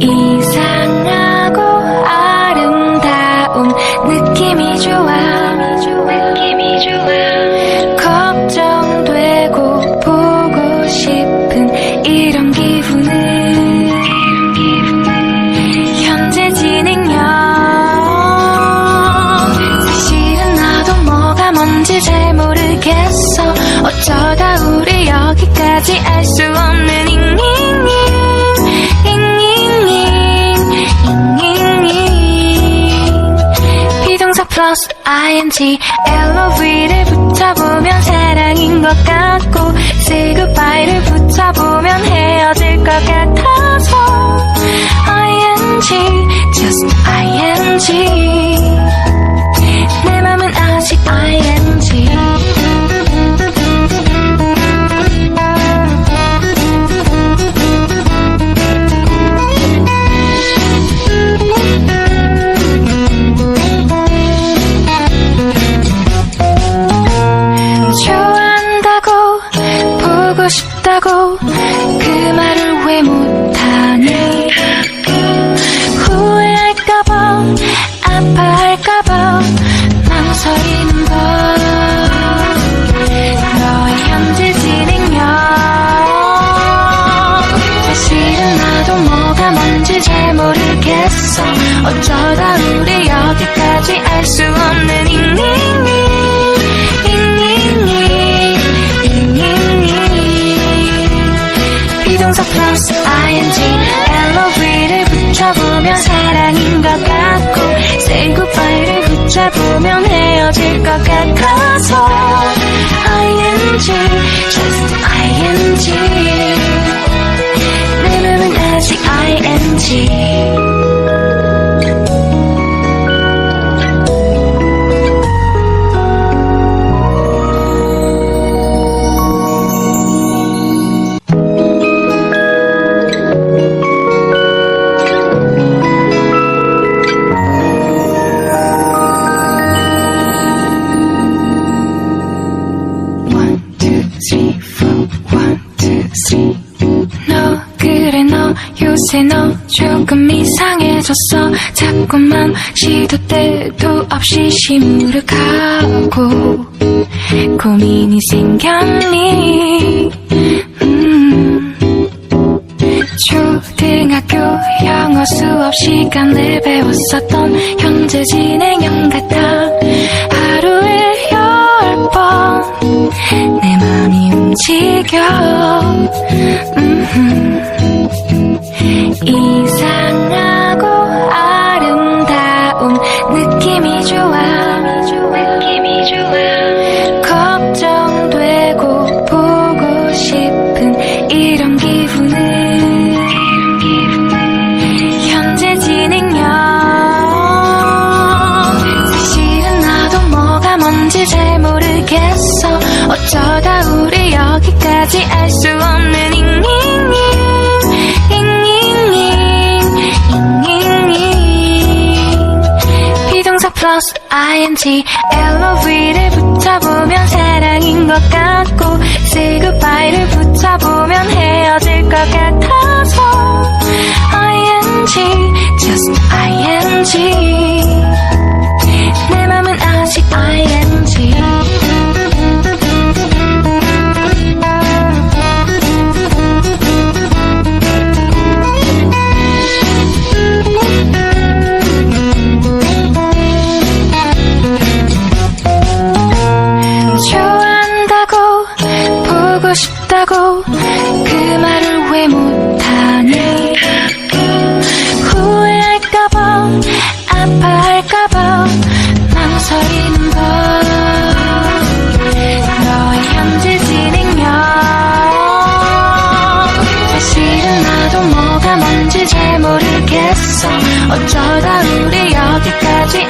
이상하고 아름다운 느낌이 좋아. 느낌이 좋아. 걱정되고 보고 싶은 이런 기분을. 현재 진행형. 사실은 나도 뭐가 뭔지 잘 모르겠어. 어쩌다 플러스 ing LOV를 붙여보면 사랑인 것 같고 say goodbye를 붙여보면 헤어질 것 같아서 ing just ing 싶다고 그 말을 왜 못하니? 후회할까봐 아파할까봐 망설이는 걸 사랑인 것 같고 say goodbye를 붙여보면 헤어질 것 같아서 ing just ing 내 맘은 아직 ing 자꾸만 시도 때도 없이 시무룩하고 고민이 생겼니 음. 초등학교 영어 수업 시간에 배웠었던 현재 진행형 같아 하루에 열 번 내 맘이 움직여 음흠. 이상하 비동사 플러스 ing LOV를 붙여보면 사랑인 것 같고 say goodbye를 붙여보면 헤어질 것 같아서 ing just ing 내 맘은 아직 ing 한다고 그 말을 왜 못하니? 후회할까봐 아파할까봐 망설이는 걸 너의 현재 진행력. 사실은 나도 뭐가 뭔지 잘 모르겠어. 어쩌다 우리 여기까지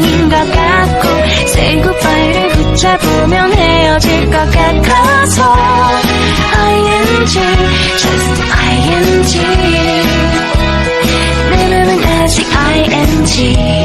아닌 것 같고 Say goodbye를 붙잡으면 헤어질 것 같아서 ING just ING 내 맘은 아직 ING